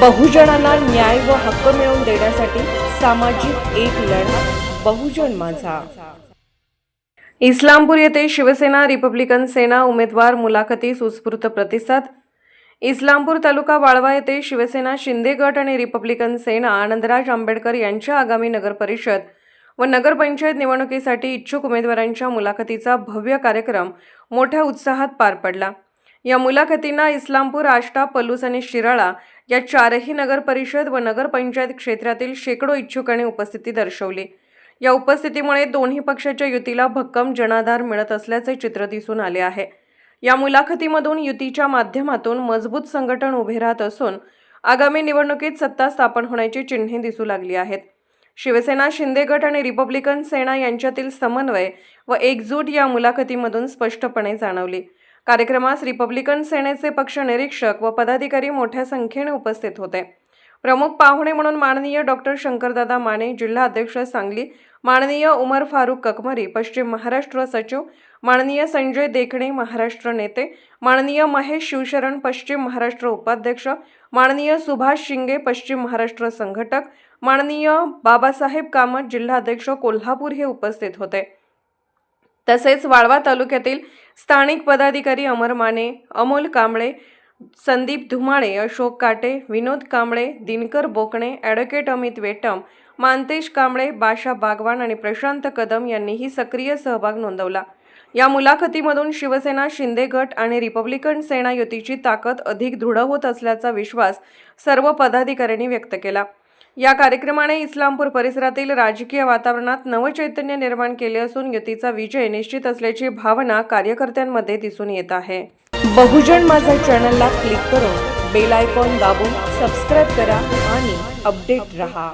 बहुजनांना न्याय व हक्क मिळवून देण्यासाठी सामाजिक एक लढा बहुजन माझा. इस्लामपूर येथे शिवसेना रिपब्लिकन सेना उमेदवार मुलाखतीस उत्स्फूर्त प्रतिसाद. इस्लामपूर तालुका वाळवा येथे शिवसेना शिंदे गट आणि रिपब्लिकन सेना आनंदराज आंबेडकर यांच्या आगामी नगरपरिषद व नगरपंचायत निवडणुकीसाठी इच्छुक उमेदवारांच्या मुलाखतीचा भव्य कार्यक्रम मोठ्या उत्साहात पार पडला. या मुलाखतींना इस्लामपूर आष्टा पलूस आणि शिराळा या चारही नगर परिषद व नगरपंचायत क्षेत्रातील शेकडो इच्छुकांनी उपस्थिती दर्शवली. या उपस्थितीमुळे दोन्ही पक्षाच्या युतीला भक्कम जनाधार मिळत असल्याचे चित्र दिसून आले आहे. या मुलाखतीमधून युतीच्या माध्यमातून मजबूत संघटन उभे राहत असून आगामी निवडणुकीत सत्ता स्थापन होण्याची चिन्हे दिसू लागली आहेत. शिवसेना शिंदे गट आणि रिपब्लिकन सेना यांच्यातील समन्वय व एकजूट या मुलाखतीमधून स्पष्टपणे जाणवली. कार्यक्रमास रिपब्लिकन सेनेचे पक्ष निरीक्षक व पदाधिकारी मोठ्या संख्येने उपस्थित होते. प्रमुख पाहुणे म्हणून माननीय डॉक्टर शंकरदादा माने जिल्हा अध्यक्ष सांगली माननीय उमर फारूक ककमरी पश्चिम महाराष्ट्र सचिव माननीय संजय देखणे महाराष्ट्र नेते माननीय महेश शिवशरण पश्चिम महाराष्ट्र उपाध्यक्ष माननीय सुभाष शिंगे पश्चिम महाराष्ट्र संघटक माननीय बाबासाहेब कामत जिल्हाध्यक्ष कोल्हापूर हे उपस्थित होते. तसेच वाळवा तालुक्यातील स्थानिक पदाधिकारी अमर माने अमोल कांबळे संदीप धुमाळे अशोक काटे विनोद कांबळे दिनकर बोकणे ॲडव्होकेट अमित वेटम मानतेश कांबळे बाशा बागवान आणि प्रशांत कदम यांनीही सक्रिय सहभाग नोंदवला. या मुलाखतीमधून शिवसेना शिंदे गट आणि रिपब्लिकन सेना युतीची ताकद अधिक दृढ होत असल्याचा विश्वास सर्व पदाधिकाऱ्यांनी व्यक्त केला. या कार्यक्रमाने इस्लामपूर परिसरातील राजकीय वातावरणात नवचैतन्य निर्माण केले असून युतीचा विजय निश्चित असल्याची भावना कार्यकर्त्यांमध्ये दिसून येत आहे. बहुजन माझा चॅनलला क्लिक करून बेल आयकॉन दाबून सबस्क्राईब करा आणि अपडेट रहा.